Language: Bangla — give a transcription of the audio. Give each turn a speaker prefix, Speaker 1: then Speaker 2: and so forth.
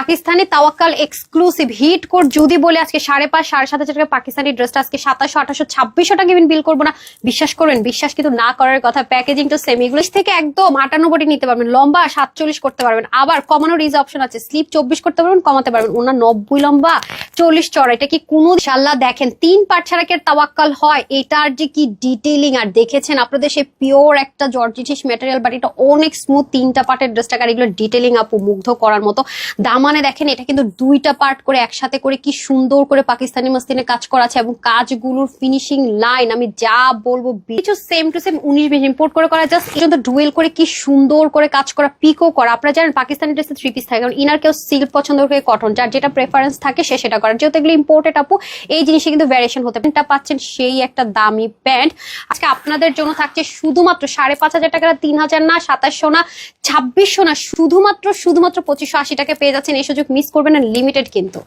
Speaker 1: Pakistani Tawakkal exclusive hit code যদি বলে আজকে সাড়ে পাঁচ, সাড়ে সাত হাজার টাকা পাকিস্তানি ড্রেসটা আজকে সাতাশশো আঠাশশো ছাব্বিশশো টাকা ইভেন বিল করব না। বিশ্বাস করবেন, বিশ্বাস কিন্তু না করার কথা। প্যাকেজিং তো সেম ইংলিশ থেকে একদম আটানব্বই নিতে পারবেন, লম্বা সাতচল্লিশ করতে পারবেন। আবার কমানোর ইজ অপশন আছে স্লিপ চব্বিশ করতে পারবেন, কমাতে পারবেন। ওনার নব্বই লম্বা। চল্লিশ চড়া এটা কি কোনো শাল্লা দেখেন? তিন পাট ছাড়া তাওয়াক্কাল হয়, এটার যে কি ডিটেইলিং আর দেখেছেন আপনাদের সেই পিওর একটা জর্জিটিস ম্যাটেরিয়াল বাট এটা অনেক স্মুথ তিনটা পার্টের ড্রেসটা আর এগুলো ডিটেলিং আপু মুগ্ধ করার মতো। দামানে দেখেন, এটা কিন্তু দুইটা পার্ট করে একসাথে করে কি সুন্দর করে পাকিস্তানি মাস্তিনে কাজ করা আছে এবং কাজগুলোর ফিনিশিং লাইন আমি যা বলব কিছু সেম টু সেম উনিশ বিশ ইম্পোর্ট করে করা জাস্ট পর্যন্ত ডুয়েল করে কি সুন্দর করে কাজ করা পিকও করা। আপনারা জানেন পাকিস্তানি ড্রেসে থ্রি পিস থাকে, কারণ ইনার কেউ সিল্ক পছন্দ করে কটন যার যেটা প্রেফারেন্স থাকে সে সেটা করার যেহেতু এগুলো ইম্পোর্টেড আপু, এই জিনিসে কিন্তু ভ্যারিয়েশন হতে পারে। এটা পাচ্ছেন সেই একটা দামি প্যান্ট আজকে আপনাদের জন্য থাকছে শুধুমাত্র সাড়ে পাঁচ হাজার টাকা তিন হাজার না, সাতাশশো না, ছাব্বিশশো না, শুধুমাত্র শুধুমাত্র পঁচিশশো আশি টাকা পেয়ে যাচ্ছেন। এই সুযোগ মিস করবেন না লিমিটেড কিন্তু।